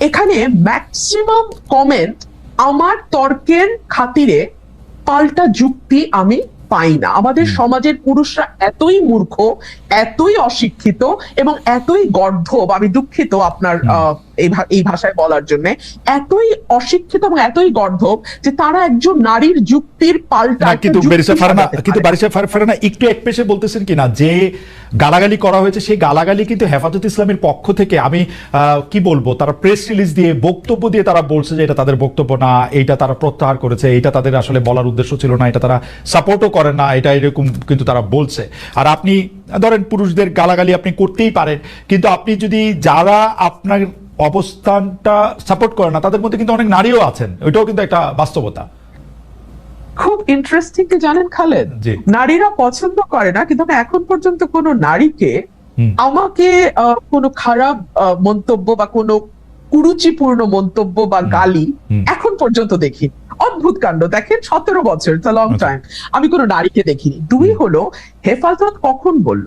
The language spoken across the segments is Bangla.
এখানে ম্যাক্সিমাম কমেন্ট আমার তর্কের খাতিরে পাল্টা যুক্তি আমি পাই না। আমাদের সমাজের পুরুষরা এতই মূর্খ এতই অশিক্ষিত এবং এতই গর্ধব আমি দুঃখিত আপনার আহ, এই ভাষায় বলার জন্য এতই অশিক্ষিত এবং এতই গর্ধব যে তারা একজন নারীর যুক্তির পাল্টা কিন্তু কিন্তু। বারিসা একটু এক পেশে বলতেছেন কিনা যে গালাগালি করা হয়েছে সেই গালাগালি কিন্তু হেফাজত ইসলামের পক্ষ থেকে আমি কি বলব তারা প্রেস রিলিজ দিয়ে বক্তব্য দিয়ে তারা বলছে যে এটা তাদের বক্তব্য না এটা তারা প্রত্যাহার করেছে এটা তাদের আসলে বলার উদ্দেশ্য ছিল না এটা তারা সাপোর্টও করে না এটা এরকম কিন্তু তারা বলছে আর আপনি ধরেন পুরুষদের গালাগালি আপনি করতেই পারেন কিন্তু আপনি যদি যারা আপনার অবস্থানটা সাপোর্ট করে না তাদের মধ্যে কিন্তু অনেক নারীও আছেন ওইটাও কিন্তু একটা বাস্তবতা। খুব ইন্টারেস্টিং কি জানেন খালেদ? নারীরা পছন্দ করে না কিন্তু এখন পর্যন্ত কোনো নারীকে আমাকে কোনো খারাপ মন্তব্য বা কোনো কুরুচিপূর্ণ মন্তব্য বা গালি এখন পর্যন্ত দেখি। অদ্ভুত কাণ্ড। দেখেন সতেরো বছর লং আচ্ছা। টাইম আমি কোনো নারীকে দেখিনি। দুই হলো হেফাজত কখন বলল?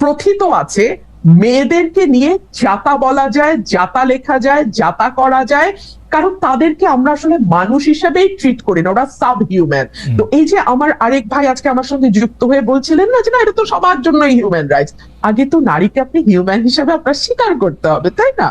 প্রথিত আছে মেয়েদেরকে নিয়ে যাতা বলা যায় যাতা লেখা যায় যাতা করা যায় কারণ তাদেরকে আমরা আসলে মানুষ হিসেবেই ট্রিট করি না ওরা সাব হিউম্যান তো এই যে আমার আরেক ভাই আজকে আমার সঙ্গে যুক্ত হয়ে বলছিলেন না যে না এটা তো সবার জন্যই হিউম্যান রাইটস আগে তো নারীকে আপনি হিউম্যান হিসেবে আপনার স্বীকার করতে হবে তাই না?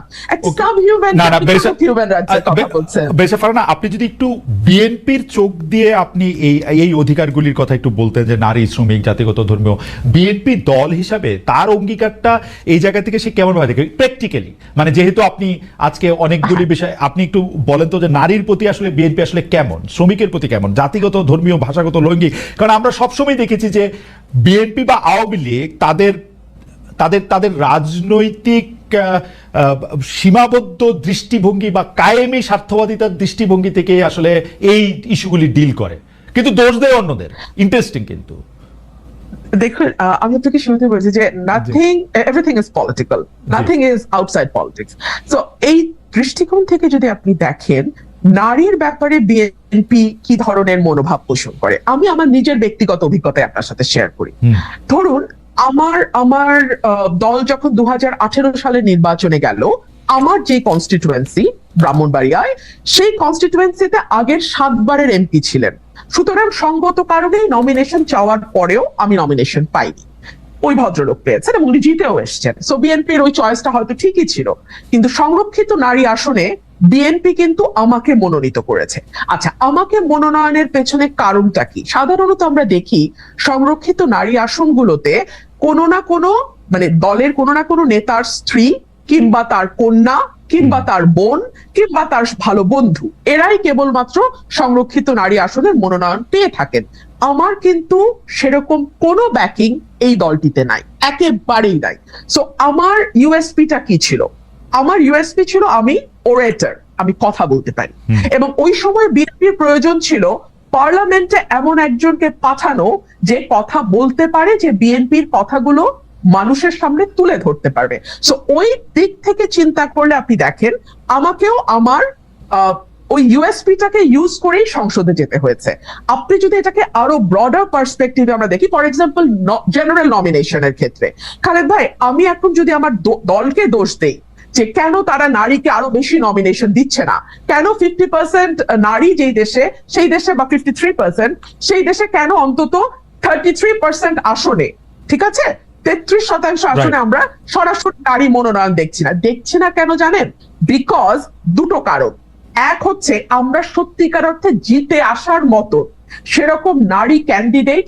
সাব হিউম্যান না, না, হিউম্যান রাইটসের কথা বলছেন। বেশে আপনি যদি একটু বিএনপির চোখ দিয়ে আপনি এই এই অধিকারগুলির কথা একটু বলতেন যে নারী শ্রমিক জাতিগত ধর্মীয় বিএনপি দল হিসাবে তার অঙ্গীকারটা এই জায়গা থেকে সে কেমন ভাবে দেখে? প্র্যাকটিক্যালি মানে যেহেতু আপনি আজকে অনেকগুলি বিষয় আপনি একটু বলেন তো যে নারীর প্রতি আসলে বিএনপি আসলে কেমন? শ্রমিকের প্রতি কেমন? জাতিগত ধর্মীয় ভাষাগত লৈঙ্গিক? কারণ আমরা সবসময় দেখেছি যে বিএনপি বা আওয়ামী লীগ তাদের তাদের তাদের রাজনৈতিক সীমাবদ্ধ দৃষ্টিভঙ্গি বা কায়েমি স্বার্থবাদিতার দৃষ্টিভঙ্গি থেকে আসলে এই ইস্যুগুলি ডিল করে। কিন্তু দোষ দেয় অন্যদের। ইন্টারেস্টিং কিন্তু। দেখুন আমি আপনাকে শুরুতে বলছি যে nothing everything is political nothing is outside politics so এই দৃষ্টিকোণ থেকে যদি আপনি দেখেন নারীর ব্যাপারে বিএনপি কি ধরনের মনোভাব পোষণ করে? আমি আমার নিজের ব্যক্তিগত অভিজ্ঞতা আপনার সাথে শেয়ার করি। ধরুন আমার আমার দল যখন দু সালে নির্বাচনে গেল আমার যে কনস্টিটুয়েন্সি ব্রাহ্মণবাড়িয়ায় সেই কনস্টিটুয়েন্সিতে আগের সাতবারের এমপি ছিলেন। সুতরাং সঙ্গত কারণেই নমিনেশন চাওয়ার পরেও আমি নমিনেশন পাইনি। ওই ভদ্রলোক পেয়েছেন এবং উনি জিতেও এসছেন সো বিএনপির ওই চয়েসটা হয়তো ঠিকই ছিল। কিন্তু সংরক্ষিত নারী আসনে বিএনপি কিন্তু আমাকে মনোনীত করেছে। আচ্ছা আমাকে মনোনয়নের পেছনে কারণটা কি? সাধারণত আমরা দেখি সংরক্ষিত নারী আসনগুলোতে কোনো না কোনো মানে দলের কোনো না কোনো নেতার স্ত্রী কিংবা তার কন্যা কিংবা তার বোন কিংবা তার ভালো বন্ধু, এরাই কেবলমাত্র সংরক্ষিত নারী আসনের মনোনয়ন পেয়ে থাকেন। আমার কিন্তু সেরকম কোনো ব্যাকিং এই দলটিতে নাই একেবারেই নাই। সো আমার ইউএসপিটা কি ছিল? আমার ইউএসপি ছিল আমি ওরেটার আমি কথা বলতে পারি। এবং ওই সময় বিএনপির প্রয়োজন ছিল পার্লামেন্টে এমন একজনকে পাঠানো যে কথা বলতে পারে যে বিএনপির কথাগুলো মানুষের সামনে তুলে ধরতে পারবে। সো ওই দিক থেকে চিন্তা করলে আপনি দেখেন আমাকেও আমার আহ, ওই ইউএসপিটাকে ইউজ করেই সংসদে যেতে হয়েছে। আপনি যদি এটাকে আরও ব্রডার পার্সপেক্টিভে আমরা দেখি ফর এক্সাম্পল জেনারেল নমিনেশনের ক্ষেত্রে। খালেদ ভাই আমি এখন যদি আমার দলকে দোষ দেই যে কেন তারা নারীকে আরও বেশি নমিনেশন দিচ্ছে না? কেন ফিফটি পার্সেন্ট নারী যেই দেশে সেই দেশে বা ফিফটি থ্রি পার্সেন্ট সেই দেশে কেন অন্তত থার্টি থ্রি পার্সেন্ট আসনে? ঠিক আছে? তেত্রিশ শতাংশ আসনে আমরা সরাসরি নারী মনোনয়ন দেখছি না। দেখছি না কেন জানেন? বিকজ দুটো কারণ। এক হচ্ছে আমরা সত্যিকার অর্থে জিতে আসার মতো সেরকম নারী ক্যান্ডিডেট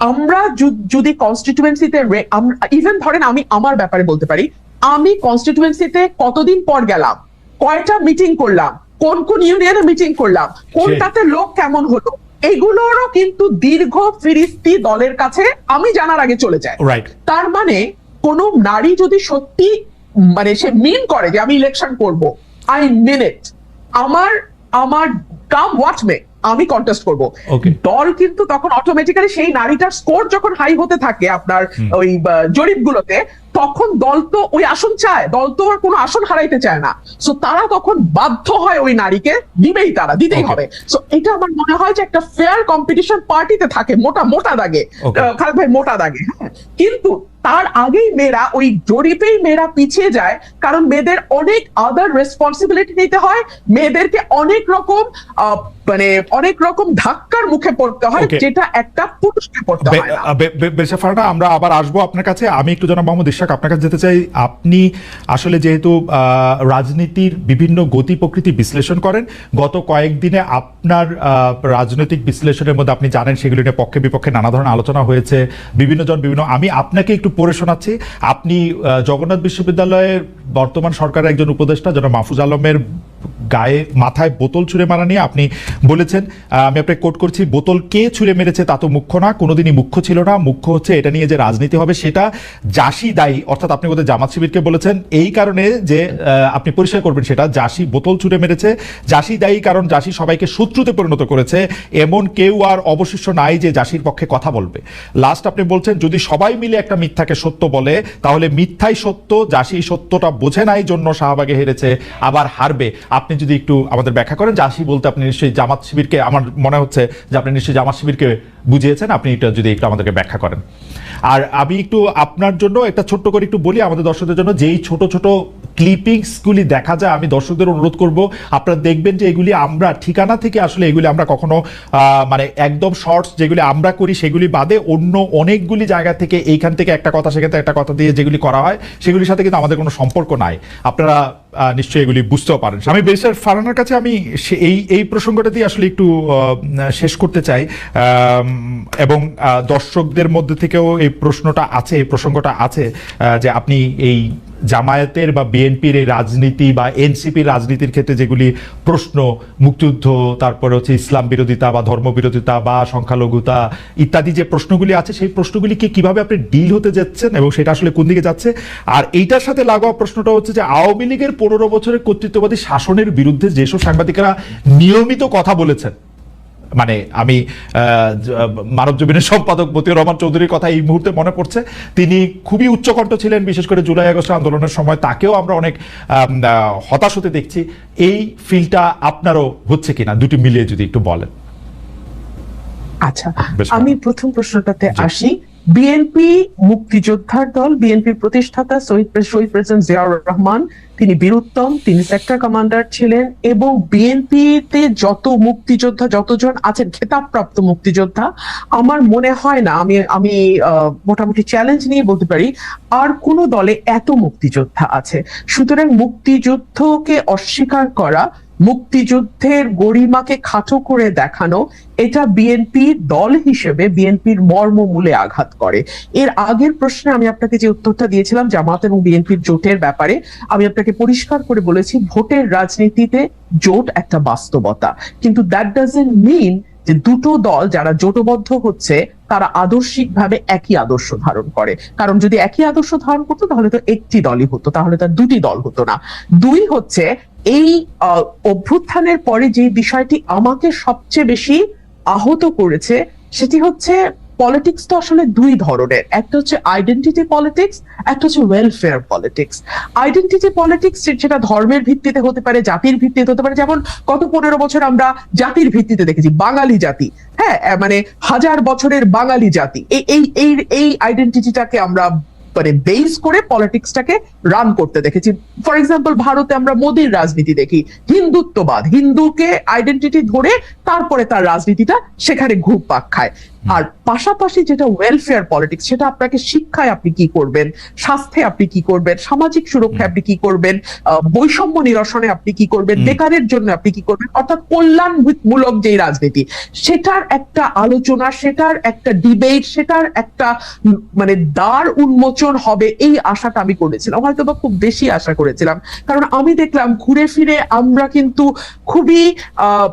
আমরা যদি কনস্টিটিউয়েন্সিতে ইভেন ধরেন আমি আমার ব্যাপারে বলতে পারি আমি কনস্টিটিউয়েন্সিতে কতদিন পর গেলাম? কয়টা মিটিং করলাম? কোন কোন ইউনিয়নে মিটিং করলাম? কোনটাতে লোক কেমন হলো? এগুলোরও কিন্তু দীর্ঘ ফিরিস্তি দলের কাছে আমি জানার আগে চলে যায়। তার মানে কোন নারী যদি সত্যি মানে সে মিন করে যে আমি ইলেকশন করব আই মিন ইট আমার আমার কাম ওয়াট মে আমি কন্টেস্ট করব. দল কিন্তু তখন অটোমেটিক্যালি সেই নারীটার স্কোর যখন হাই হতে থাকে আপনার ওই জরিপ গুলোতে তখন দল তো ওই আসন চায় দল তো আর কোনো আসন হারাইতে চায় না। সো তারা তখন বাধ্য হয় ওই নারীকে দিবেই তারা দিতেই হবে। সো এটা আমার মনে হয় যে একটা ফেয়ার কম্পিটিশন পার্টিতে থাকে মোটা মোটা দাগে। খালেদ ভাই মোটা দাগে হ্যাঁ। কিন্তু তার আগেই মেয়েরা ওই জরিপেই মেয়েরা পিছিয়ে যায় কারণ মেয়েদের অনেক আদার রেসপন্সিবিলিটি নিতে হয়। মেয়েদেরকে অনেক রকম আহ, মানে অনেক রকম ধাক্কার মুখে পড়তে হয় যেটা একটা পুরুষকে পড়তে হয় আমরা আবার আসব আপনার কাছে। আমি একটু জানা মোহাম্মদ ইশাক আপনার কাছে যেতে চাই, আপনি আসলে যেহেতু রাজনীতির বিভিন্ন গতি প্রকৃতি বিশ্লেষণ করেন, গত কয়েকদিনে আপনার রাজনৈতিক বিশ্লেষণের মধ্যে আপনি জানেন সেগুলি নিয়ে পক্ষে বিপক্ষে নানা ধরনের আলোচনা হয়েছে, বিভিন্ন জন বিভিন্ন। আমি আপনাকে একটু পড়ে শোনাচ্ছি, আপনি জগন্নাথ বিশ্ববিদ্যালয়ের বর্তমান সরকারের একজন উপদেষ্টা যেন মাহফুজ আলমের গায়ে মাথায় বোতল ছুঁড়ে মারা নিয়ে আপনি বলেছেন আমি আপনাকে কোট করছি, বোতল কে ছুঁড়ে মেরেছে তা তো মুখ্য না, কোনোদিনই মুখ্য ছিল না। মুখ্য হচ্ছে এটা নিয়ে যে রাজনীতি হবে সেটা জাসি দায়ী। অর্থাৎ আপনি বোধহয় জামাত শিবিরকে বলেছেন, এই কারণে যে আপনি পরিষ্কার করবেন সেটা, জাসি বোতল ছুঁড়ে মেরেছে। জাসি দায়ী কারণ জাসি সবাইকে শত্রুতে পরিণত করেছে। এমন কেউ আর অবশিষ্ট নাই যে জাসির পক্ষে কথা বলবে। লাস্ট আপনি বলছেন, যদি সবাই মিলে একটা মিথ্যাকে সত্য বলে, তাহলে মিথ্যাই সত্য, জাসি সত্যটা বোঝে নাই, জন্য শাহবাগে হেরেছে, আবার হারবে। আপনি যদি একটু আমাদের ব্যাখ্যা করেন, জাসি বলতে আপনি নিশ্চয়ই জামাত শিবিরকে, আমার মনে হচ্ছে যে আপনি নিশ্চয়ই জামাত শিবিরকে বুঝিয়েছেন, আপনি এটা যদি একটু আমাদেরকে ব্যাখ্যা করেন। আর আমি একটু আপনার জন্য একটা ছোট্ট করে একটু বলি, আমাদের দর্শকদের জন্য, যেই ছোট ছোট ক্লিপিংসগুলি দেখা যায়, আমি দর্শকদের অনুরোধ করব, আপনারা দেখবেন যে এগুলি আমরা, ঠিকানা থেকে আসলে এগুলি আমরা কখনো মানে একদম শর্টস যেগুলি আমরা করি, সেগুলি বাদে অন্য অনেকগুলি জায়গা থেকে, এইখান থেকে একটা কথা, সেখান থেকে একটা কথা দিয়ে যেগুলি করা হয়, সেগুলির সাথে কিন্তু আমাদের কোনো সম্পর্ক নাই। আপনারা নিশ্চয়ই এগুলি বুঝতেও পারেন। আমি বেসার ফারানার কাছে আমি এই এই প্রসঙ্গটা দিয়ে আসলে একটু শেষ করতে চাই। এবং দর্শকদের মধ্যে থেকেও এই প্রশ্নটা আছে, এই প্রসঙ্গটা আছে যে আপনি এই জামায়াতের বা বিএনপির এই রাজনীতি বা এনসিপির রাজনীতির ক্ষেত্রে যেগুলি প্রশ্ন, মুক্তিযুদ্ধ, তারপরে হচ্ছে ইসলাম বিরোধিতা বা ধর্ম বিরোধিতা বা সংখ্যালঘুতা ইত্যাদি যে প্রশ্নগুলি আছে, সেই প্রশ্নগুলিকে কীভাবে আপনি ডিল হতে যাচ্ছেন এবং সেটা আসলে কোন দিকে যাচ্ছে? আর এইটার সাথে লাগোয়া প্রশ্নটা হচ্ছে যে আওয়ামী লীগের পনেরো বছরের কর্তৃত্ববাদী শাসনের বিরুদ্ধে যেসব সাংবাদিকেরা নিয়মিত কথা বলেছেন মানে আমি মানব জমিনের সম্পাদক মতিউর রহমান চৌধুরীর কথা এই মুহূর্তে মনে পড়ছে তিনি খুবই উচ্চকণ্ঠ ছিলেন বিশেষ করে জুলাই আগস্ট আন্দোলনের সময় তাকেও আমরা অনেক হতাশ হতে দেখছি। এই ফিলটা আপনারও হচ্ছে কিনা? দুটি মিলিয়ে যদি একটু বলেন। আচ্ছা আমি প্রথম প্রশ্নটাতে আসি। বিএনপি মুক্তিযোদ্ধার দল বিএনপির প্রতিষ্ঠাতা শহীদ শহীদ প্রেসিডেন্ট জিয়াউর রহমান, তিনি বীরুত্তম, তিনি সেক্টর কমান্ডার ছিলেন এবং বিএনপিতে যত মুক্তিযোদ্ধা, যতজন আছেন, খেতাবপ্রাপ্ত মুক্তিযোদ্ধা, আমার মনে হয় না, আমি আমি মোটামুটি চ্যালেঞ্জ নিয়ে বলতে পারি, আর কোন দলে এত মুক্তিযোদ্ধা আছে। সুতরাং মুক্তিযুদ্ধকে অস্বীকার করা মুক্তিযুদ্ধের গরিমাকে খাটো করে দেখানো, এটা বিএনপির দল হিসেবে বিএনপির মর্মমূলে আঘাত করে। এর আগের প্রশ্নে আমি আপনাকে যে উত্তরটা দিয়েছিলাম, জামাত এবং বিএনপির জোটের ব্যাপারে, আমি আপনাকে পরিষ্কার করে বলেছি, ভোটের রাজনীতিতে জোট একটা বাস্তবতা। কিন্তু দ্যাট ডাজেন্ট মিন যে দুটো দল যারা জোটবদ্ধ হচ্ছে তারা আদর্শিকভাবে একই আদর্শ ধারণ করে। কারণ যদি একই আদর্শ ধারণ করতো, তাহলে তো একটি দলই হতো, তাহলে তার দুটি দল হতো না। দুই হচ্ছে, এই অভ্যুত্থানের পরে যে বিষয়টি আমাকে সবচেয়ে বেশি আহত করেছে, সেটি হচ্ছে পলিটিক্স তো আসলে দুই ধরনের। একটা হচ্ছে আইডেন্টিটি পলিটিক্স একটা হচ্ছে ওয়েলফেয়ার পলিটিক্স আইডেন্টিটি পলিটিক্স যেটা ধর্মের ভিত্তিতে হতে পারে, জাতির ভিত্তিতে হতে পারে। যেমন গত পনেরো বছর আমরা জাতির ভিত্তিতে দেখেছি, বাঙালি জাতি। হ্যাঁ মানে হাজার বছরের বাঙালি জাতি। এই এই এই এই আইডেন্টিটিটাকে আমরা মানে বেস করে পলিটিক্সটাকে রান করতে দেখেছি। ফর এক্সাম্পল ভারতে আমরা মোদির রাজনীতি দেখি। হিন্দুত্ববাদ। হিন্দুকে আইডেন্টিটি ধরে তারপরে তার রাজনীতিটা সেখানে ঘুরপাক খায়। আর পাশাপাশি যেটা ওয়েলফেয়ার পলিটিক্স সেটা আপনাকে শিক্ষায় আপনি কি করবেন? স্বাস্থ্যে আপনি কি করবেন? সামাজিক সুরক্ষায় আপনি কি করবেন? বৈষম্য নিরসনে আপনি কি করবেন। বেকারের জন্য আপনি কি করবেন? অর্থাৎ কল্যাণমূলক যেই রাজনীতি সেটার একটা আলোচনা সেটার একটা ডিবেট সেটার একটা মানে দ্বার উন্মোচন হবে এই আশাটা আমি করেছিলাম। হয়তো বা খুব বেশি আশা করেছিলাম। কারণ আমি দেখলাম ঘুরে ফিরে আমরা কিন্তু খুবই আহ,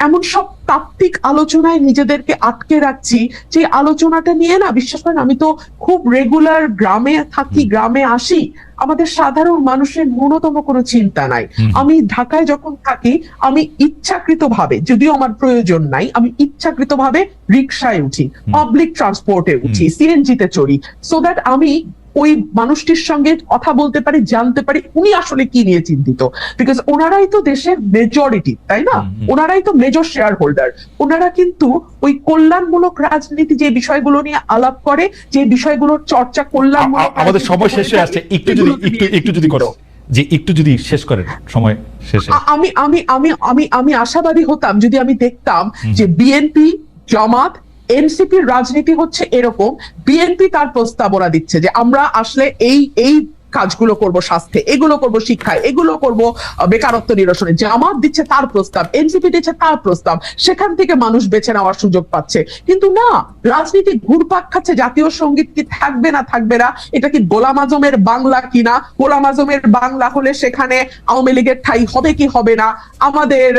এমন সব তাত্ত্বিক আলোচনায় নিজেদেরকে আটকে রাখছি। যে আলোচনাটা নিয়ে না বিশ্বাস করেন আমি তো খুব রেগুলার গ্রামে থাকি গ্রামে আসি আমাদের সাধারণ মানুষের ন্যূনতম কোনো চিন্তা নাই। আমি ঢাকায় যখন থাকি আমি ইচ্ছাকৃত ভাবে যদিও আমার প্রয়োজন নাই আমি ইচ্ছাকৃত ভাবে রিক্সায় উঠি পাবলিক ট্রান্সপোর্টে উঠি সিএনজি তে চড়ি। সো দ্যাট আমি ওই মানুষটির সঙ্গে কথা বলতে পারি জানতে পারি উনি আসলে কি নিয়ে চিন্তিত। বিকজ ওনারাই তো দেশের মেজরিটি তাই না। ওনারাই তো মেজর শেয়ার হোল্ডার ওনারা কিন্তু ওই কল্যাণমূলক রাজনীতি যে বিষয়গুলো নিয়ে আলাপ করে যে বিষয়গুলোর চর্চা আ- আমাদের সময় শেষ হয়ে আসছে একটু যদি একটু একটু যদি করো। যে একটু যদি শেষ করেন সময় শেষে। আমি আমি আমি আমি আমি আশাবাদী হতাম যদি আমি দেখতাম যে বিএনপি জামাত এনসিপির রাজনীতি হচ্ছে এরকম বিএনপি তার প্রস্তাবনা দিচ্ছে যে আমরা আসলে এই এই কাজগুলো করব স্বাস্থ্যে, এগুলো করব শিক্ষায়, এগুলো করব বেকারত্ব নিরসনে। জামাত দিচ্ছে তার প্রস্তাব, এনসিপি দিচ্ছে তার প্রস্তাব, সেখান থেকে মানুষ বেছে নেওয়ার সুযোগ পাচ্ছে। কিন্তু না, রাজনীতি ঘুরপাক খাচ্ছে, জাতীয় সংগীত কি থাকবে না থাকবে না, এটা কি গোলাম আজমের বাংলা কিনা? গোলাম আজমের বাংলা হলে সেখানে আওয়ামী লীগের ঠাই হবে কি হবে না? আমাদের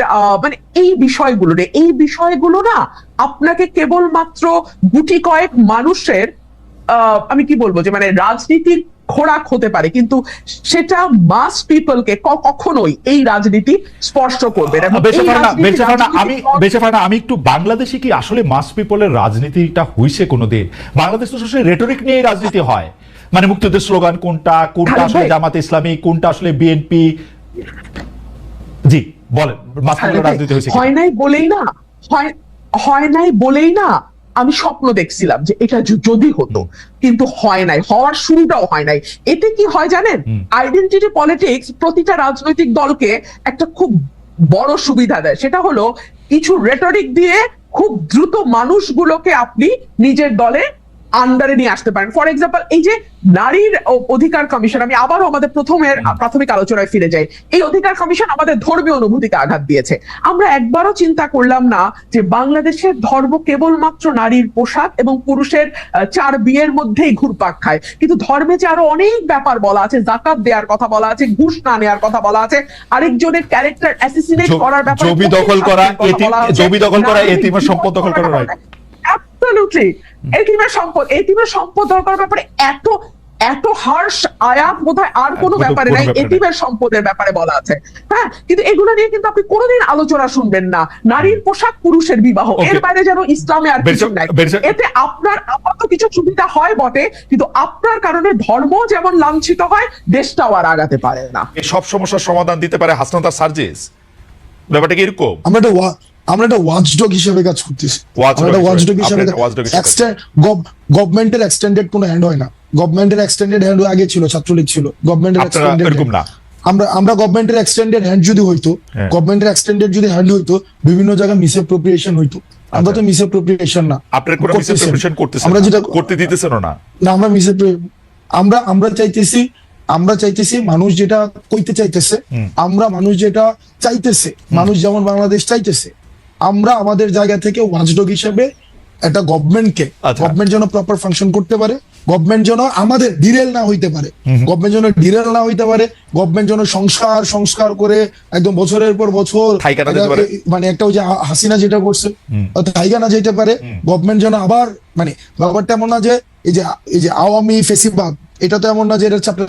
মানে এই বিষয়গুলো রে, এই বিষয়গুলো না, আপনাকে কেবলমাত্র গুটি কয়েক মানুষের আমি কি বলব যে মানে রাজনীতির খোরাক হতে পারে কিন্তু সেটা মাস পিপলকে কখনোই এই রাজনীতি স্পর্শ করবে আমি আমি একটু বাংলাদেশে কি আসলে মাস পিপলের রাজনীতিটা হইছে কোনোদিন? বাংলাদেশ তো রেটরিক নিয়ে রাজনীতি হয়। মানে মুক্তিযুদ্ধের স্লোগান কোনটা কোনটা আসলে। জামাত ইসলামী কোনটা আসলে বিএনপি জি বলেন মাস পিপলের রাজনীতি হয়েছে হয় নাই বলেই না হয় হয় নাই বলেই না। আমি স্বপ্ন দেখছিলাম যে এটা যদি হতো কিন্তু হয় নাই হওয়ার শুরুটাও হয় নাই। এতে কি হয় জানেন। আইডেন্টিটি পলিটিক্স প্রতিটা রাজনৈতিক দলকে একটা খুব বড় সুবিধা দেয়। সেটা হলো কিছু রেটরিক দিয়ে খুব দ্রুত মানুষগুলোকে আপনি নিজের দলে আন্ডারে নিয়ে আসতে পারেন। ফর এক্সাম্পল এই যে নারীর অধিকার কমিশন আমি আবারও আমাদের প্রথমের প্রাথমিক আলোচনায় ফিরে যাই। এই অধিকার কমিশন আমাদের ধর্মীয় অনুভূতিকে আঘাত দিয়েছে। আমরা একবারও চিন্তা করলাম না যে বাংলাদেশের ধর্ম কেবলমাত্র নারীর পোশাক এবং পুরুষের চার বিয়ের মধ্যেই ঘুরপাক খায়। কিন্তু ধর্মে যে আরও অনেক ব্যাপার বলা আছে জাকাত দেওয়ার কথা বলা আছে ঘুষ না নেওয়ার কথা বলা আছে আরেকজনের ক্যারেক্টার অ্যাসিসিনেট করার ব্যাপারে জমি দখল করা, জমি দখল করা, এতিমের সম্পদ দখল করা? অ্যাবসলিউটলি এটিমের সম্পদ এটিমের সম্পদ দরকার ব্যাপারে এত এত হার্শ আয়াত বোধহয় আর কোনো ব্যাপারে নাই এটিমের সম্পদের ব্যাপারে বলা আছে। হ্যাঁ কিন্তু এগুলো নিয়ে কিন্তু আপনি কোনোদিন আলোচনা শুনবেন না। নারীর পোশাক পুরুষের বিবাহ। এর বাইরে যেন ইসলামে আর কিছু নাই। এতে আপনার আপাতত কিছু সুবিধা হয় বটে কিন্তু আপনার কারণে ধর্ম যেমন লাঞ্ছিত হয় দেশটাও আর আগাতে পারে না। এই সব সমস্যার সমাধান দিতে পারে হাসনাত আর সার্জিস। ব্যাপারটা কি এরকম? আমরা আমরা একটা ওয়াচডগ হিসেবে কাজ করতেছি। আমরা একটা ওয়াচডগ হিসেবে। গভর্নমেন্টের এক্সটেন্ডেড কোনো হ্যান্ড হয় না। গভর্নমেন্টের এক্সটেন্ডেড হ্যান্ড আগে ছিল ছাত্রলীগ ছিল। গভর্নমেন্টের এক্সটেন্ডেড না। আমরা আমরা গভর্নমেন্টের এক্সটেন্ডেড হ্যান্ড যদি হইতো হ্যাঁ। গভর্নমেন্টের এক্সটেন্ডেড যদি হ্যান্ড হইতো বিভিন্ন জায়গায় মিসঅ্যাপ্রোপ্রিয়েশন হইতো। আমরা তো মিসঅ্যাপ্রোপ্রিয়েশন না। আপনার কোনো করতেছেন। মিসঅ্যাপ্রিপেশন করতেছেন আমরা যেটা করতে দিতেছেন না। না আমরা মিসঅ্যাপ্রো আমরা আমরা চাইতেছি আমরা চাইতেছি মানুষ যেটা কইতে চাইতেছে আমরা মানুষ যেটা চাইতেছে। মানুষ যেমন বাংলাদেশ চাইতেছে আমরা আমাদের জায়গা থেকে ওয়াচডগ হিসেবে একটা গভর্নমেন্টকে আচ্ছা। গভর্নমেন্ট যেন প্রপার ফাংশন করতে পারে গভর্নমেন্ট যেন আমাদের ডিরেল না হইতে পারে গভর্নমেন্ট যেন ডিরেল না হইতে পারে গভর্নমেন্ট যেন সংস্কার সংস্কার করে একদম বছরের পর বছর মানে একটা ওই যে হাসিনা যেটা করছে থাইগা না যেতে পারে গভর্নমেন্ট যেন আবার মানে ব্যাপারটা এমন না যে এই যে এই যে আওয়ামী ফেসিবাদ এটা তো এমন না যে এটা চ্যাপ্টার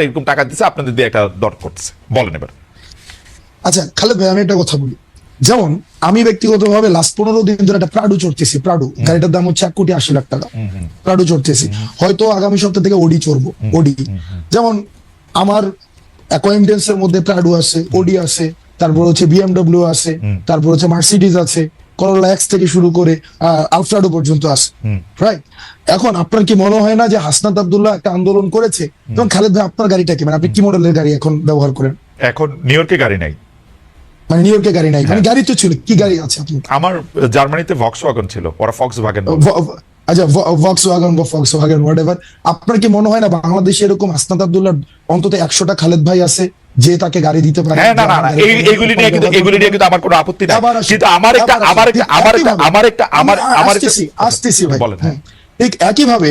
এরকম টাকা দিচ্ছে আপনাদের দিয়ে একটা দর করছে বলেন এবার। আচ্ছা খালেদ ভাই আমি একটা কথা বলি। যেমন আমি ব্যক্তিগতভাবে লাস্ট পনেরো দিন ধরে একটা প্রাডু চড়তেছি প্রাডু গাড়িটার দাম হচ্ছে এক কোটি আশি লাখ টাকা। প্রাডু চড়তেছি। হয়তো আগামী সপ্তাহ থেকে ওডি চড়বো ওডি যেমন আমার অ্যাকোয়েন্টেন্স এর মধ্যে প্রাডু আছে ওডি আছে। তারপর হচ্ছে বিএমডব্লিউ আছে তারপর হচ্ছে মার্সিডিজ আছে করোলা এক্স থেকে শুরু করে আলফ্রাডো পর্যন্ত আছে। রাইট এখন আপনার কি মনে হয় না যে হাসনাত আব্দুল্লাহ একটা আন্দোলন করেছে? এবং খালেদ ভাই আপনার গাড়িটা কি? মানে আপনি কি মডেলের গাড়ি এখন ব্যবহার করেন? এখন নিউ ইয়র্কে গাড়ি নাই। মানে নিউ ইয়র্কে গাড়ি নাই। মানে গাড়ি তো ছিল কি গাড়ি আছে আপনার? আমার জার্মানিতে ভক্স ওয়াগন ছিল ওরা ফক্স ভাগেন আচ্ছা ভক্স ওয়াগন বা ফক্স ওয়াগন হোয়াট এভার আপনার কি মনে হয় না বাংলাদেশে এরকম হাসনাত আব্দুল্লাহ অন্তত একশোটা খালেদ ভাই আছে যে তাকে গাড়ি দিতে পারে? হ্যাঁ না না না এইগুলি নিয়ে কিন্তু এগুলি নিয়ে কিন্তু আমার কোনো আপত্তি নাই। কিন্তু আমার একটা। আমার একটা আমার একটা আমার একটা আমার আমি আমার একটা- আসতেছি ভাই বলেন হ্যাঁ। ঠিক একইভাবে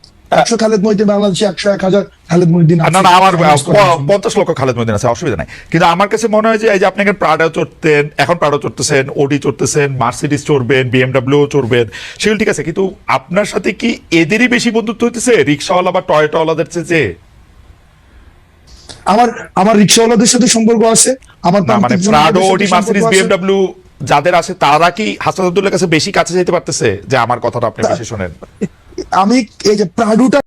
একশো খালেদ মহিউদ্দিন বাংলাদেশে একশো এক হাজার খালেদ মহিউদ্দিন না না আমার। পঞ্চাশ লক্ষ খালেদ মদিন আছে অসুবিধা নাই। কিন্তু আমার কাছে মনে হয় যে এই যে আপনি এখন প্রাডো চড়তেন এখন প্রাডো চড়তেছেন ওডি চড়তেছেন মার্সিডিস চড়বেন বিএমডাব্লিউ চড়বেন সেগুলো ঠিক আছে কিন্তু আপনার সাথে কি এদেরই বেশি বন্ধুত্ব হইতেছে? রিক্সাওয়ালা বা টয়টাওয়ালাদের চেয়ে আমার আমার রিক্সাওয়ালাদের সাথে সম্পর্ক আছে আমার মানে প্রাডো ওডি মার্সিডিস বিএমডাব্লিউ যাদের আছে তারা কি হাসান আব্দুল্লাহ কাছে বেশি কাছে যেতে পারতেছে? যে আমার কথাটা আপনি বেশি শোনেন। আমি এই যে প্রাডুটা